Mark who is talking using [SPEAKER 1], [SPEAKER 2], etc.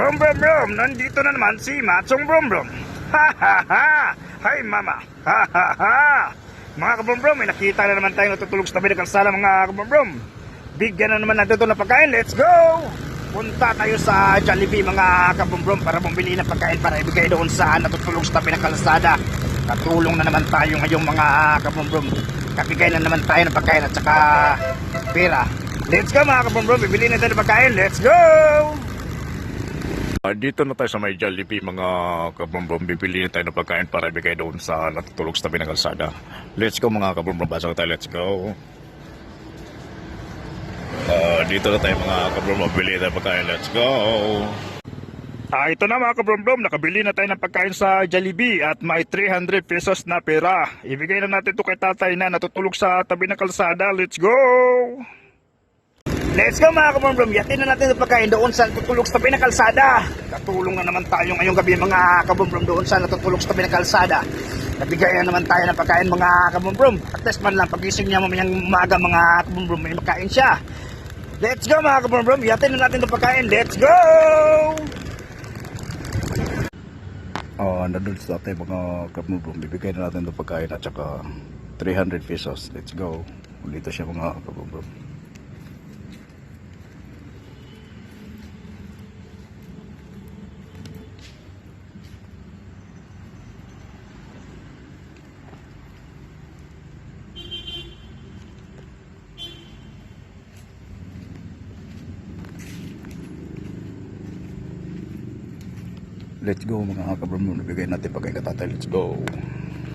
[SPEAKER 1] Brom brom brom, nandito na naman si Machong Brom Brom. Ha ha ha! Hi mama! Ha ha ha! Mga kabrom brom, may nakita na naman tayo natutulog sa tabi ng kalsada mga kabrom brom. Bigyan na naman natin ito ng pagkain, let's go! Punta tayo sa Jollibee mga kabrom brom para bumili ng pagkain para ibigay doon sa natutulog sa tabi ng kalsada. Katulong na naman tayo ngayong mga kabrom brom. Kapigay na naman tayo ng pagkain at saka pera. Let's go mga kabrom brom, bibili na tayo ng pagkain, let's go!
[SPEAKER 2] Ah, dito na tayo sa may Jollibee, mga kabrombrom. Bibili na tayo ng pagkain para ibigay doon sa natutulog sa tabi ng kalsada. Let's go mga kabrombrom. Pasok tayo, let's go. Ah, dito na tayo mga kabrombrom. Bibili tayo pagkain, let's go.
[SPEAKER 1] Ah, ito na mga kabrom-brom, nakabili na tayo ng pagkain sa Jollibee at may 300 pesos na pera. Ibigay na natin ito kay tatay na natutulog sa tabi ng kalsada. Let's go! Let's go mga kabrom-brom, yatin na natin ang pagkain doon sa natutulog sa tabi ng kalsada. Katulong na naman tayo ngayong gabi mga kabrom-brom doon sa natutulog sa tabi ng kalsada. Nabigay na naman tayo ng pagkain mga kabrom-brom. At least man lang, pagising niya mamayang umaga mga kabrom-brom, may makain siya. Let's go mga kabrom-brom, yatin na natin ang pagkain. Let's go!
[SPEAKER 2] Ah, nandun sa tayo mga kabrombrom. Bibigay na natin ng pagkain at saka 300 pesos. Let's go. Dito siya mga kabrombrom. Let's go mga kabrombrom. Nabigay natin pagkain katatay. Let's go.